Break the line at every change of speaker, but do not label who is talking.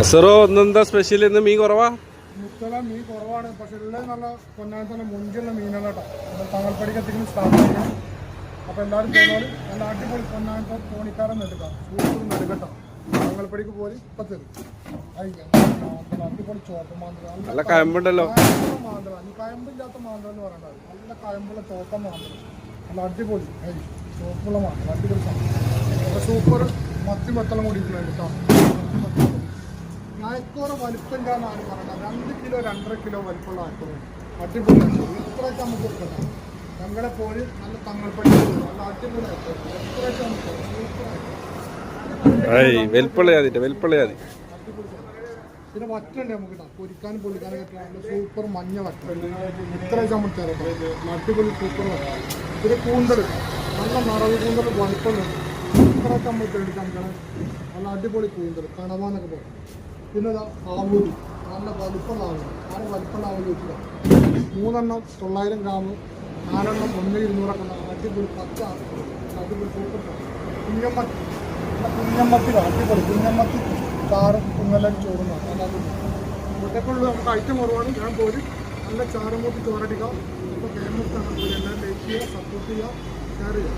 അസറോ ഇന്നെന്താ സ്പെഷ്യൽ ഇന്ന് മീൻ കുറവാ?
മുത്തല മീൻ കുറവാണ്. പക്ഷെ ഉള്ളത് നല്ല പൊന്നാനത്തല്ല മുഞ്ചുള്ള മീനാണ് കേട്ടോ. തങ്ങൾപ്പടിക്ക് എത്തിക്കുന്ന അപ്പോൾ എല്ലാവരും പോകുമ്പോൾ നല്ല അടിപൊളി പൊന്നാനത്തെ തോണിക്കാരൻ എടുക്കാം സൂപ്പർ തങ്ങൾപ്പടിക്ക് പോയി ഇപ്പം തരും. അടിപൊളി ചോപ്പ് മാന്തള.
നല്ല കയമ്പുണ്ടല്ലോ.
മാന്തല മാന്തള. ഈ കയമ്പില്ലാത്ത മാന്തല എന്ന് പറയണ്ടത് നല്ല കയമ്പുള്ള ചോപ്പ മാന്തല നല്ല അടിപൊളി. ചോപ്പുള്ള മാന്തള. അടിപൊളി സൂപ്പർ മത്തി മത്തളം കൂടി കേട്ടോ. മത്തി മെത്തളം നായക്കോറ വലിപ്പമില്ലാന്നാണ് പറയുന്നത് രണ്ട് കിലോ രണ്ടര കിലോ വലിപ്പമുള്ള അരക്കോറ്. അടിപൊളി ഇത്രയൊക്കെ നമുക്ക് കൊടുക്കണം. ഞങ്ങളെ പോലെ നല്ല തങ്ങൾപ്പടി നല്ല അടിപൊളി എത്രയൊക്കെ നമുക്ക്. പിന്നെ വറ്റുണ്ട് നമുക്ക് പൊരിക്കാനും പൊളിക്കാനും നല്ല സൂപ്പർ മഞ്ഞ വറ്റുണ്ട് ഇത്രയൊക്കെ നമ്മൾ തരാം അടിപൊളി സൂപ്പർ വറ്റ. പിന്നെ കൂന്തൽ നല്ല നിറവ് കൂന്തൽ വലിപ്പമുണ്ട് ഇത്രയൊക്കെ നമ്മൾ തേടിക്കാൻ നല്ല അടിപൊളി കൂന്തൽ കണവാന്നൊക്കെ പറയും. പിന്നെ ഇതാ ആവൂരി വലുപ്പമുള്ള ആന വലുപ്പമുള്ള ആവൂരി വെച്ചില്ല മൂന്നെണ്ണം തൊള്ളായിരം ഗ്രാം നാലെണ്ണം ഒന്ന് ഇരുന്നൂറൊക്കെ അടിപൊളി പച്ച അടിപൊളി സൂപ്പർ കുഞ്ഞമ്മത്തി. നല്ല കുഞ്ഞമ്മത്തി അടിപൊളി. കുഞ്ഞമ്മത്തി ചാറും കുങ്ങലും ചോറും ഉള്ളു നമുക്ക് ഐറ്റം കുറവാണ്. ഞാൻ പോലും നല്ല ചാറും കൂട്ടി ചോറടിക്കാം. അപ്പോൾ കേരളത്തിൽ എല്ലാവരും ലൈക്ക് ചെയ്യുക സപ്പോർട്ട് ചെയ്യുക ഷെയർ ചെയ്യുക.